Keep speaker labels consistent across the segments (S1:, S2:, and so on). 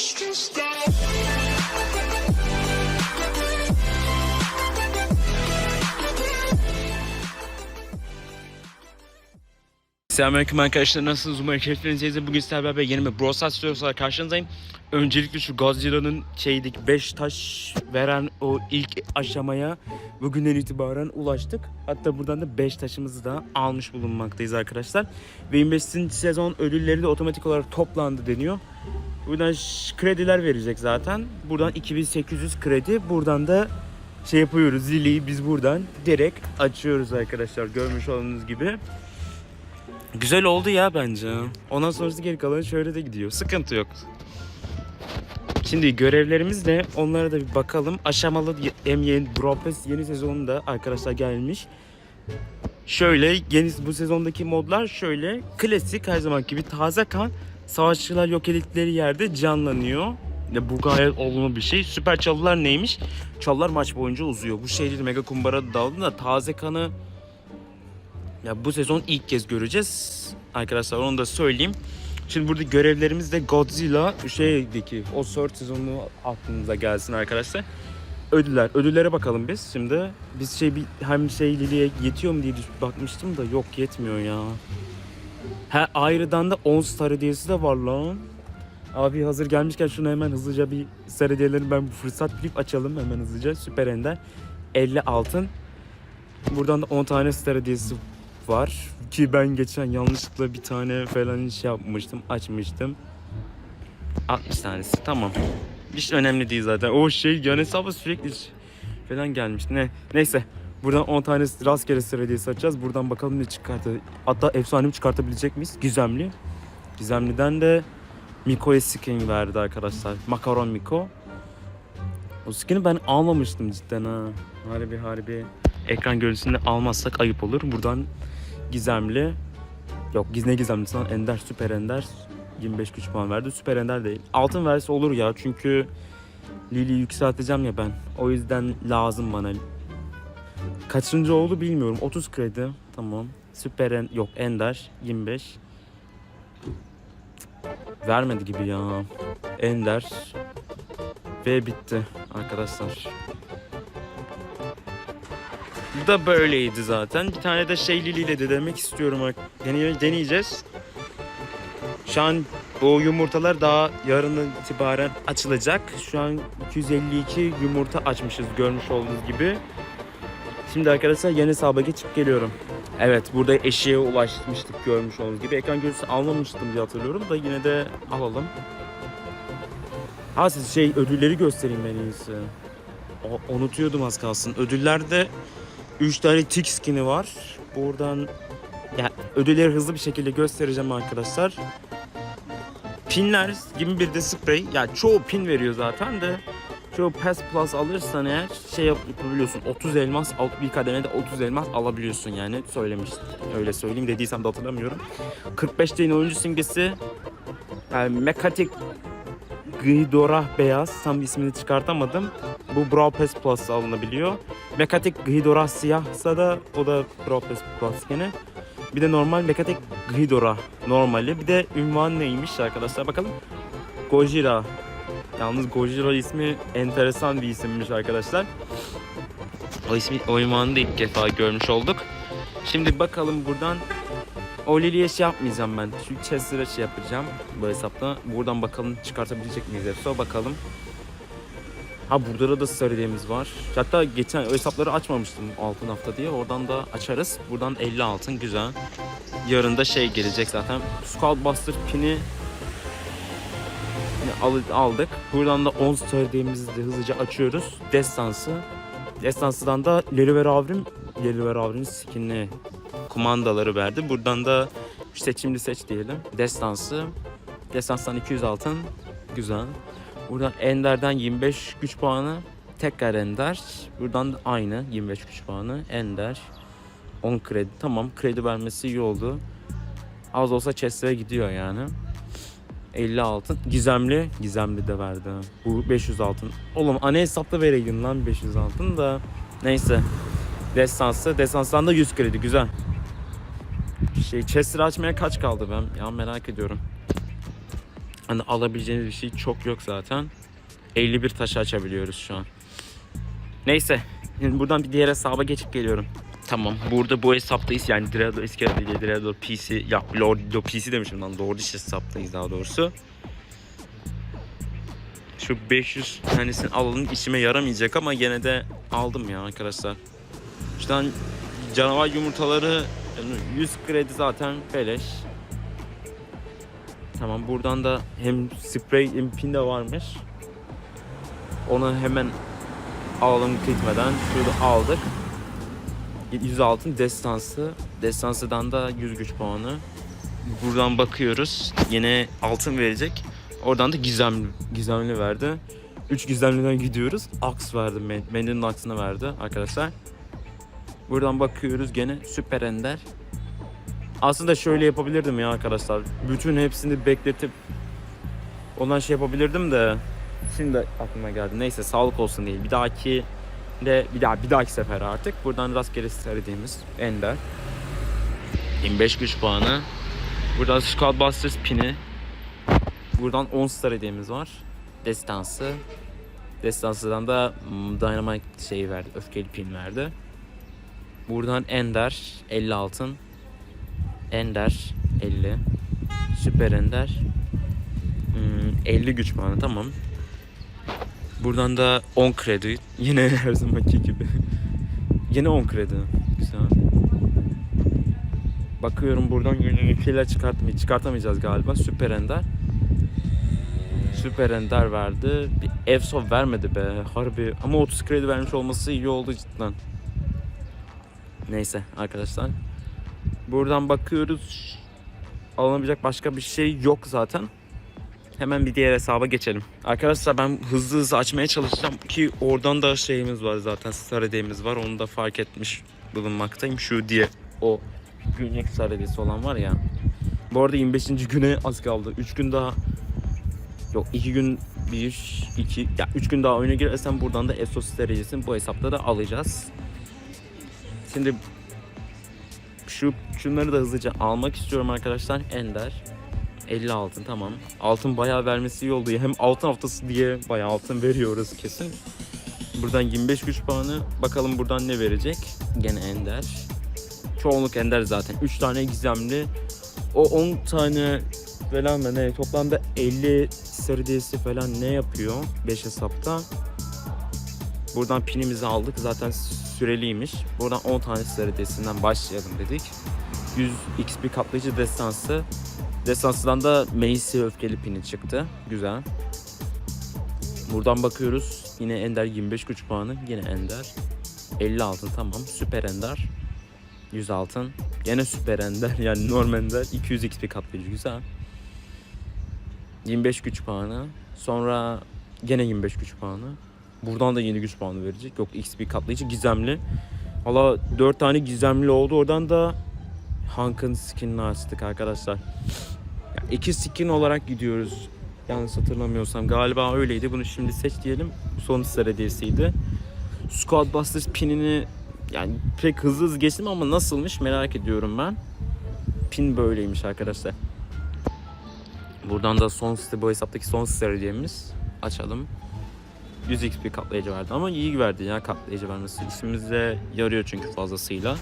S1: wish to stay.
S2: Selamünaleyküm arkadaşlar nasılsınız umarım keyiflerinizdeyiz. Bugün sizlerle beraber yeni bir Brawl Stars videosuyla karşınızdayım. Öncelikle şu Godzilla'nın şeydeki 5 taş veren o ilk aşamaya bugünden itibaren ulaştık. Hatta buradan da 5 taşımızı da almış bulunmaktayız arkadaşlar. Ve 25. sezon ödülleri de otomatik olarak toplandı deniyor. Buradan krediler verecek zaten. Buradan 2800 kredi. Buradan da şey yapıyoruz zili biz buradan direkt açıyoruz arkadaşlar görmüş olduğunuz gibi. Güzel oldu ya bence. Ondan sonrası geri kalan şöyle de gidiyor. Sıkıntı yok. Şimdi görevlerimiz de onlara da bir bakalım. Aşamalı Brawl Pass yeni sezonunda arkadaşlar gelmiş. Şöyle yeni bu sezondaki modlar şöyle klasik her zaman gibi taze kan savaşçılar yok edildikleri yerde canlanıyor. Ya bu gayet olumlu bir şey. Süper çalılar neymiş? Çalılar maç boyunca uzuyor. Bu şey mega kumbara daldı da taze kanı ya bu sezon ilk kez göreceğiz. Arkadaşlar onu da söyleyeyim. Şimdi burada görevlerimiz de Godzilla şeydeki o Sword sezonu aklınıza gelsin arkadaşlar. Ödüller. Ödüllere bakalım biz şimdi. Biz şey bir hem şey Lili'ye yetiyor mu diye bakmıştım da yok yetmiyor ya. Ha ayrıdan da 10 star hediyesi de var lan. Abi hazır gelmişken şunu hemen hızlıca bir star hediyelerini ben bu fırsat bilip açalım hemen hızlıca. Süper Ender. 50 altın. Buradan da 10 tane star hediyesi var. Ki ben geçen yanlışlıkla bir tane falan şey yapmıştım, açmıştım. 60 tanesi tamam. Hiç önemli değil zaten. O şey yan hesabı sürekli falan gelmiş. Ne neyse. Buradan 10 tane rastgele sıra hediyesi açacağız. Buradan bakalım ne çıkartır. Hatta efsanevi çıkartabilecek miyiz? Gizemli. Gizemliden de Miko'ya skin verdi arkadaşlar. Makaron Miko. O skin'i ben almamıştım cidden ha. Harbi harbi. Ekran görüntüsünde almazsak ayıp olur. Buradan Gizemli. Yok gizne gizemli lan Ender Süper Ender 25 güç puan verdi. Süper Ender değil. Altın verse olur ya çünkü Lili'yi yükselteceğim ya ben. O yüzden lazım bana. Kaçıncı oldu bilmiyorum. 30 kredi. Tamam. Süper en yok Ender 25. Vermedi gibi ya. Ender ve bitti arkadaşlar. Bu da böyleydi zaten. Bir tane de şey liliyle de demek istiyorum. Deney deneyeceğiz. Şu an bu yumurtalar daha yarından itibaren açılacak. Şu an 252 yumurta açmışız görmüş olduğunuz gibi. Şimdi arkadaşlar yeni hesaba geçip geliyorum. Evet burada eşeğe ulaşmıştık görmüş olduğunuz gibi. Ekran görüntüsü almamıştım diye hatırlıyorum da yine de alalım. Ha siz şey ödülleri göstereyim en iyisi. O, unutuyordum az kalsın. Ödüllerde 3 tane tik skin'i var. Buradan ya ödülleri hızlı bir şekilde göstereceğim arkadaşlar. Pinler gibi bir de sprey. Ya çoğu pin veriyor zaten de. Çoğu Pass Plus alırsan eğer şey yap- yapabiliyorsun. 30 elmas bir kademede 30 elmas alabiliyorsun yani söylemiştim. Öyle söyleyeyim dediysem de hatırlamıyorum. 45 tane oyuncu simgesi. Yani Mekatik Ghidorah beyaz. Tam ismini çıkartamadım. Bu Brawl Pass Plus alınabiliyor. Mekatik Ghidorah siyahsa da o da Brawl Pass Plus gene. Bir de normal Mekatik Ghidorah normali. Bir de ünvan neymiş arkadaşlar bakalım. Gojira. Yalnız Gojira ismi enteresan bir isimmiş arkadaşlar. O ismi o da ilk defa görmüş olduk. Şimdi bakalım buradan Lily'e şey yapmayacağım ben. Şu Chester'a şey yapacağım bu hesapta. Buradan bakalım çıkartabilecek miyiz hepsi bakalım. Ha burada da sarı hediyemiz var. Hatta geçen o hesapları açmamıştım altın hafta diye. Oradan da açarız. Buradan 50 altın güzel. Yarın da şey gelecek zaten. Skull Buster pin'i al- aldık. Buradan da 10 star hediyemizi de hızlıca açıyoruz. Destansı. Destansıdan da Leli ve Ravrim Leli ve Ravrim'in skinli kumandaları verdi. Buradan da seçimli seç diyelim. Destansı. Destanstan 200 altın. Güzel. Buradan Ender'den 25 güç puanı. Tekrar Ender. Buradan da aynı 25 güç puanı. Ender. 10 kredi. Tamam kredi vermesi iyi oldu. Az olsa Chester'e gidiyor yani. 50 altın. Gizemli. Gizemli de verdi. Bu 500 altın. Oğlum ana hesapta vereydin lan 500 altın da. Neyse. Destansı. Destanstan da 100 kredi. Güzel. Şey Chester açmaya kaç kaldı ben? Ya merak ediyorum. Hani alabileceğiniz bir şey çok yok zaten. 51 taşı açabiliyoruz şu an. Neyse. Şimdi buradan bir diğer hesaba geçip geliyorum. Tamam. Burada bu hesaptayız. Yani Dreador iskelet değil. Dreador PC. Ya Lord Lord PC demişim lan. Lord iş hesaptayız daha doğrusu. Şu 500 tanesini alalım. işime yaramayacak ama gene de aldım ya arkadaşlar. İşte canavar yumurtaları yani 100 kredi zaten beleş. Tamam buradan da hem sprey hem pin de varmış. Onu hemen alalım gitmeden şurada aldık. 100 altın destansı. Destansıdan da 100 güç puanı. Buradan bakıyoruz. Yine altın verecek. Oradan da gizemli, gizemli verdi. 3 gizemliden gidiyoruz. Aks verdi. Men- Mendil'in aksını verdi arkadaşlar. Buradan bakıyoruz gene süper ender. Aslında şöyle yapabilirdim ya arkadaşlar. Bütün hepsini bekletip ondan şey yapabilirdim de şimdi aklıma geldi. Neyse sağlık olsun değil. Bir dahaki de bir daha bir dahaki sefer artık buradan rastgele söylediğimiz ender. 25 güç puanı. Buradan Squad Busters pini. Buradan 10 star hediyemiz var. Destansı. Destansıdan da mm, Dynamite şeyi verdi. Öfkeli pin verdi. Buradan Ender 50 altın. Ender 50. Süper Ender. Hmm, 50 güç puanı tamam. Buradan da 10 kredi. Yine her zamanki gibi. Yine 10 kredi. Güzel. Bakıyorum buradan bir şeyler çıkartmay çıkartamayacağız galiba. Süper Ender. Süper Ender verdi. Bir Evso vermedi be. Harbi. Ama 30 kredi vermiş olması iyi oldu cidden. Neyse arkadaşlar. Buradan bakıyoruz. Alınabilecek başka bir şey yok zaten. Hemen bir diğer hesaba geçelim. Arkadaşlar ben hızlı hızlı açmaya çalışacağım ki oradan da şeyimiz var zaten star hediyemiz var. Onu da fark etmiş bulunmaktayım. Şu diye o günlük star hediyesi olan var ya. Bu arada 25. güne az kaldı. 3 gün daha Yok 2 gün 1 2 ya 3 gün daha oyuna girersem buradan da Esos derecesini bu hesapta da alacağız. Şimdi şu şunları da hızlıca almak istiyorum arkadaşlar. Ender 50 altın tamam. Altın bayağı vermesi iyi oldu. Hem altın haftası diye bayağı altın veriyoruz kesin. Buradan 25 güç puanı. Bakalım buradan ne verecek? Gene Ender. Çoğunluk Ender zaten. 3 tane gizemli. O 10 tane falan da ne? Toplamda 50 seridesi falan ne yapıyor? 5 hesapta. Buradan pinimizi aldık. Zaten süreliymiş. Buradan 10 tane seridesinden başlayalım dedik. 100 XP katlayıcı destansı. Destansıdan da Macy öfkeli pini çıktı. Güzel. Buradan bakıyoruz. Yine Ender 25 güç puanı. Yine Ender. 50 altın tamam. Süper Ender. 100 altın. Gene Süper Ender yani normal Ender. 200 XP katlayıcı güzel. 25 güç puanı. Sonra gene 25 güç puanı. Buradan da yeni güç puanı verecek. Yok XP katlayıcı gizemli. Valla 4 tane gizemli oldu. Oradan da Hank'ın skinini açtık arkadaşlar. Ya iki skin olarak gidiyoruz. Yanlış hatırlamıyorsam galiba öyleydi. Bunu şimdi seç diyelim. Son sıra hediyesiydi. Squad Busters pinini yani pek hızlı hızlı geçtim ama nasılmış merak ediyorum ben. Pin böyleymiş arkadaşlar. Buradan da son site bu hesaptaki son site hediyemiz. Açalım. 100 XP katlayıcı verdi ama iyi verdi ya katlayıcı vermesi. İşimize yarıyor çünkü fazlasıyla.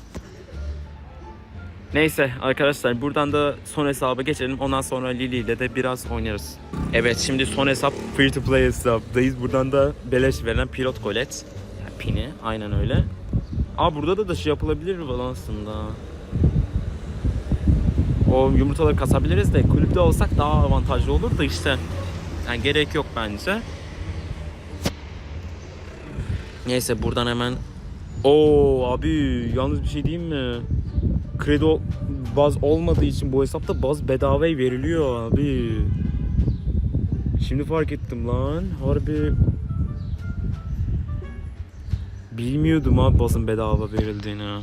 S2: Neyse arkadaşlar buradan da son hesaba geçelim. Ondan sonra Lili ile de biraz oynarız. Evet şimdi son hesap free to play hesaptayız. Buradan da beleş verilen pilot kolet. Yani pini aynen öyle. Aa burada da dışı yapılabilir falan aslında. O yumurtaları kasabiliriz de kulüpte olsak daha avantajlı olur da işte. Yani gerek yok bence. Neyse buradan hemen Oo abi yalnız bir şey diyeyim mi? Kredi baz olmadığı için bu hesapta baz bedava veriliyor abi. Şimdi fark ettim lan. Harbi bilmiyordum abi bazın bedava verildiğini.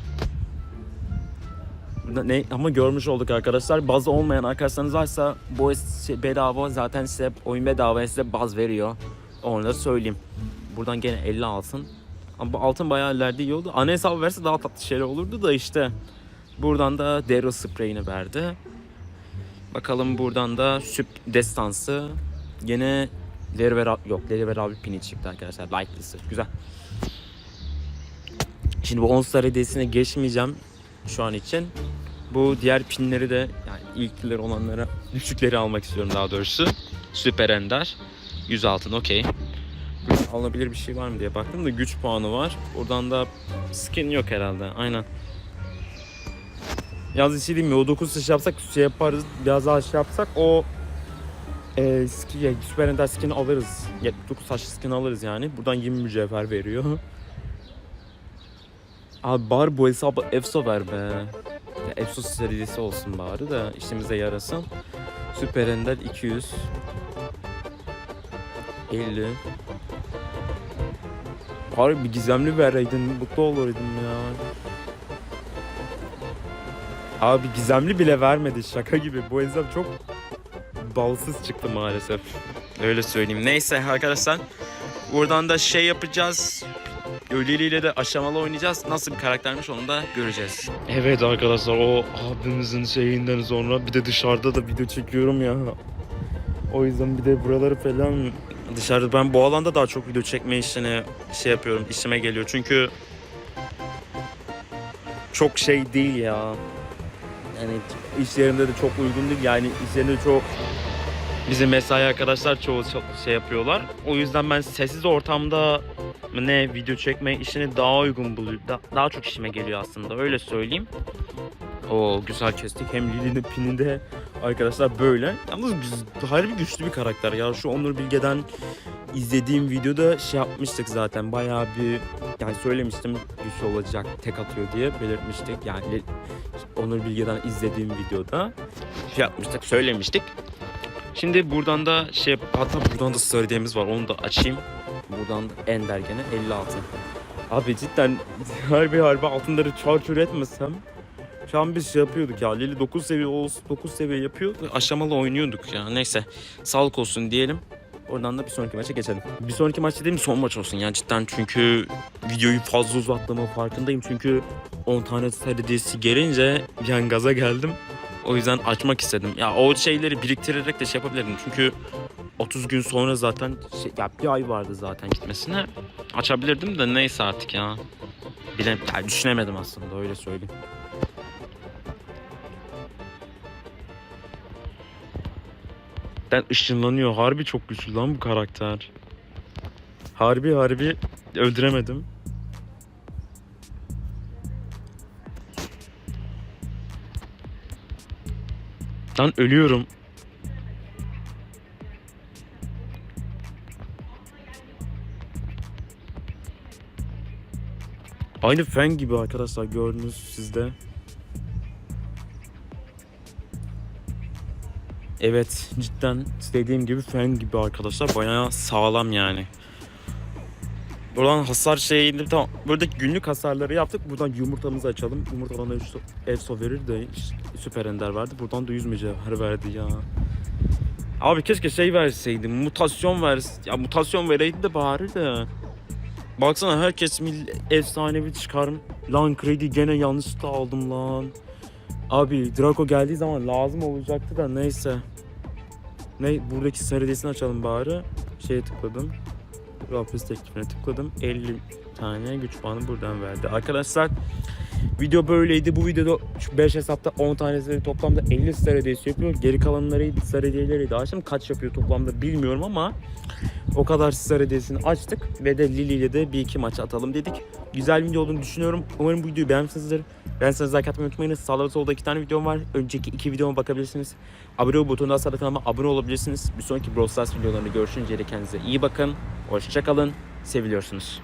S2: Ne, ama görmüş olduk arkadaşlar. Baz olmayan arkadaşlarınız varsa bu şey bedava zaten size oyun bedava size baz veriyor. Onu da söyleyeyim. Buradan gene 50 altın. Ama bu altın bayağı ileride iyi oldu. Ana hesabı verse daha tatlı şeyler olurdu da işte. Buradan da Daryl spreyini verdi. Bakalım buradan da süp destansı. Gene Leriver yok Leriver abi pini çıktı arkadaşlar. Like'lısı. Güzel. Şimdi bu 10 star hediyesine geçmeyeceğim şu an için. Bu diğer pinleri de yani ilkleri olanlara düşükleri almak istiyorum daha doğrusu. Süper Ender. 100 altın okey. Alınabilir bir şey var mı diye baktım da güç puanı var. Buradan da skin yok herhalde. Aynen. Yalnız şey diyeyim mi? O 9 taş yapsak şey yaparız. Biraz daha şey yapsak o e, skin, ya, Süper Ender skin alırız. 79 taş skin alırız yani. Buradan 20 mücevher veriyor. Abi bari bu hesabı EFSO ver be. Ya EFSO serisi olsun bari da işimize yarasın. Süper Ender 200. 50. Bari bir gizemli vereydin mutlu olurdum ya. Abi gizemli bile vermedi şaka gibi. Bu hesap çok balsız çıktı maalesef. Öyle söyleyeyim. Neyse arkadaşlar. Buradan da şey yapacağız. Öleliyle de aşamalı oynayacağız. Nasıl bir karaktermiş onu da göreceğiz. Evet arkadaşlar o abimizin şeyinden sonra bir de dışarıda da video çekiyorum ya. O yüzden bir de buraları falan dışarıda ben bu alanda daha çok video çekme işini şey yapıyorum işime geliyor. Çünkü çok şey değil ya. Yani iş yerinde de çok uygun değil. Yani iş yerinde çok bizim mesai arkadaşlar çoğu şey yapıyorlar. O yüzden ben sessiz ortamda ne video çekme işini daha uygun buluyorum. Da- daha çok işime geliyor aslında öyle söyleyeyim. O güzel kestik. Hem Lili'nin pininde arkadaşlar böyle. Yalnız harbi güçlü bir karakter ya. Şu Onur Bilge'den izlediğim videoda şey yapmıştık zaten. Bayağı bir yani söylemiştim güçlü olacak tek atıyor diye belirtmiştik. Yani Onur Bilge'den izlediğim videoda şey yapmıştık söylemiştik. Şimdi buradan da şey hatta buradan da söylediğimiz var onu da açayım. Buradan da Ender gene 56. Abi cidden harbi harbi altınları çarçur etmesem şu an biz şey yapıyorduk ya Lili 9 seviye olsun 9 seviye yapıyor aşamalı oynuyorduk ya neyse sağlık olsun diyelim. Oradan da bir sonraki maça geçelim. Bir sonraki maç dediğim son maç olsun ya cidden çünkü videoyu fazla uzattığımın farkındayım çünkü 10 tane seridesi gelince bir an gaza geldim. O yüzden açmak istedim. Ya o şeyleri biriktirerek de şey yapabilirdim çünkü 30 gün sonra zaten şey, ya bir ay vardı zaten gitmesine. Açabilirdim de neyse artık ya. Bile, yani düşünemedim aslında öyle söyleyeyim. Ben ışınlanıyor. Harbi çok güçlü lan bu karakter. Harbi harbi öldüremedim. Lan ölüyorum. Aynı fen gibi arkadaşlar gördünüz sizde. Evet cidden dediğim gibi fen gibi arkadaşlar bayağı sağlam yani. Buradan hasar şeyini tamam. Buradaki günlük hasarları yaptık. Buradan yumurtamızı açalım. Yumurta bana Efso verir de süper ender verdi. Buradan da 100 mücevher verdi ya. Abi keşke şey verseydim. Mutasyon vers. Ya mutasyon vereydi de bari de. Baksana herkes mil efsanevi çıkar. Lan kredi gene yanlışlıkla aldım lan. Abi Draco geldiği zaman lazım olacaktı da neyse. Ne buradaki seridesini açalım bari. Şeye tıkladım. Rapis teklifine tıkladım. 50 tane güç puanı buradan verdi. Arkadaşlar video böyleydi. Bu videoda şu 5 hesapta 10 tanesi toplamda 50 seridesi yapıyor. Geri kalanları serideleri de açtım. Kaç yapıyor toplamda bilmiyorum ama o kadar seridesini açtık ve de Lili ile de bir iki maç atalım dedik. Güzel video olduğunu düşünüyorum. Umarım bu videoyu beğenmişsinizdir. Beğenseniz like atmayı unutmayınız. Sağda ve solda iki tane videom var. Önceki iki videoma bakabilirsiniz. Abone ol butonundan sağda kanalıma abone olabilirsiniz. Bir sonraki Brawl Stars videolarında görüşünceye dek kendinize iyi bakın. Hoşçakalın. Seviliyorsunuz.